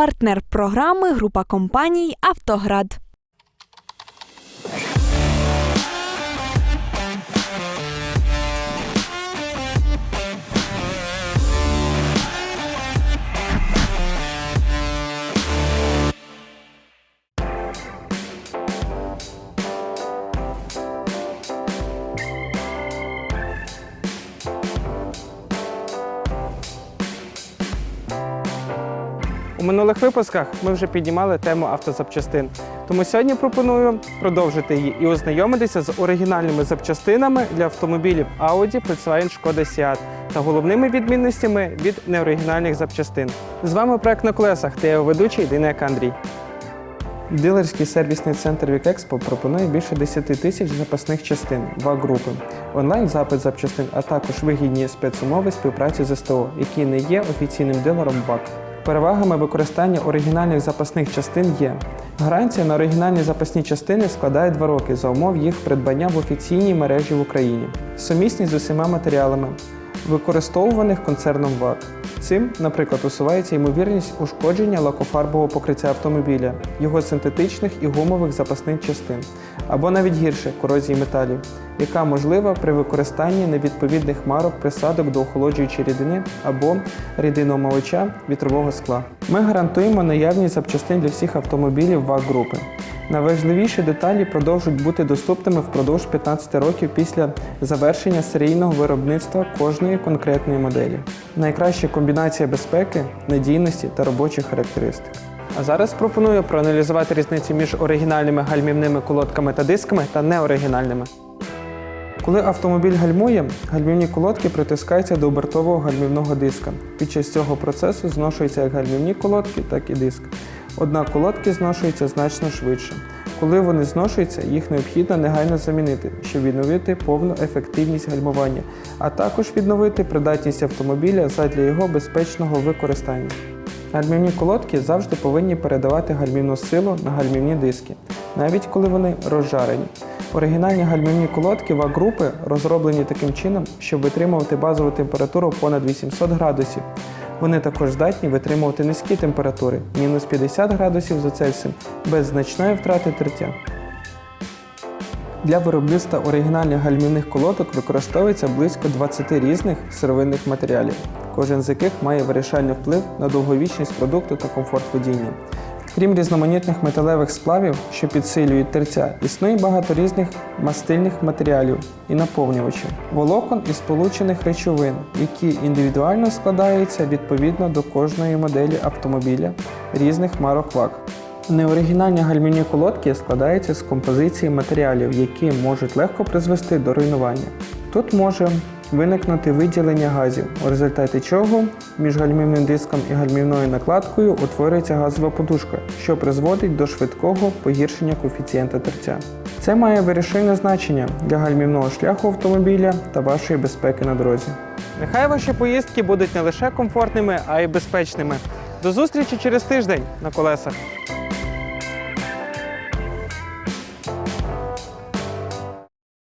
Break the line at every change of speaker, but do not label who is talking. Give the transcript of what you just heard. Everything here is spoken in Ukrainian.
партнер програми група компаній Автоград.
У минулих випусках ми вже піднімали тему автозапчастин. Тому сьогодні пропоную продовжити її і ознайомитися з оригінальними запчастинами для автомобілів Audi, Volkswagen, Skoda, Seat та головними відмінностями від неоригінальних запчастин. З вами проект на колесах та я його ведучий Дейнек Андрій. Дилерський сервісний центр Вікекспо пропонує більше 10 тисяч запасних частин ВАГ-групи, онлайн-запит запчастин, а також вигідні спецумови співпраці з СТО, які не є офіційним дилером ВАГ. Перевагами використання оригінальних запасних частин є. Гарантія на оригінальні запасні частини складає 2 роки за умов їх придбання в офіційній мережі в Україні, сумісність з усіма матеріалами, використовуваних концерном ВАГ. Цим, наприклад, усувається ймовірність ушкодження лакофарбового покриття автомобіля, його синтетичних і гумових запасних частин, або навіть гірше корозії металів, яка можлива при використанні невідповідних марок присадок до охолоджуючої рідини або рідиноомивача вітрового скла. Ми гарантуємо наявність запчастин для всіх автомобілів ВАГ групи. Найважливіші деталі продовжують бути доступними впродовж 15 років після завершення серійного виробництва кожної конкретної моделі. Найкраща комбінація безпеки, надійності та робочих характеристик. А зараз пропоную проаналізувати різницю між оригінальними гальмівними колодками та дисками та неоригінальними. Коли автомобіль гальмує, гальмівні колодки притискаються до обертового гальмівного диска. Під час цього процесу зношуються як гальмівні колодки, так і диск. Однак колодки зношуються значно швидше. Коли вони зношуються, їх необхідно негайно замінити, щоб відновити повну ефективність гальмування, а також відновити придатність автомобіля задля його безпечного використання. Гальмівні колодки завжди повинні передавати гальмівну силу на гальмівні диски, навіть коли вони розжарені. Оригінальні гальмівні колодки ВАГ-групи розроблені таким чином, щоб витримувати базову температуру понад 800 градусів. Вони також здатні витримувати низькі температури мінус 50 градусів за Цельсієм без значної втрати тертя. Для виробництва оригінальних гальмівних колодок використовується близько 20 різних сировинних матеріалів, кожен з яких має вирішальний вплив на довговічність продукту та комфорт водіння. Крім різноманітних металевих сплавів, що підсилюють тертя, існує багато різних мастильних матеріалів і наповнювачів, волокон і сполучених речовин, які індивідуально складаються відповідно до кожної моделі автомобіля різних марок ВАГ. Неоригінальні гальмівні колодки складаються з композиції матеріалів, які можуть легко призвести до руйнування. Тут може виникнути виділення газів, у результаті чого між гальмівним диском і гальмівною накладкою утворюється газова подушка, що призводить до швидкого погіршення коефіцієнта тертя. Це має вирішальне значення для гальмівного шляху автомобіля та вашої безпеки на дорозі. Нехай ваші поїздки будуть не лише комфортними, а й безпечними. До зустрічі через тиждень на колесах.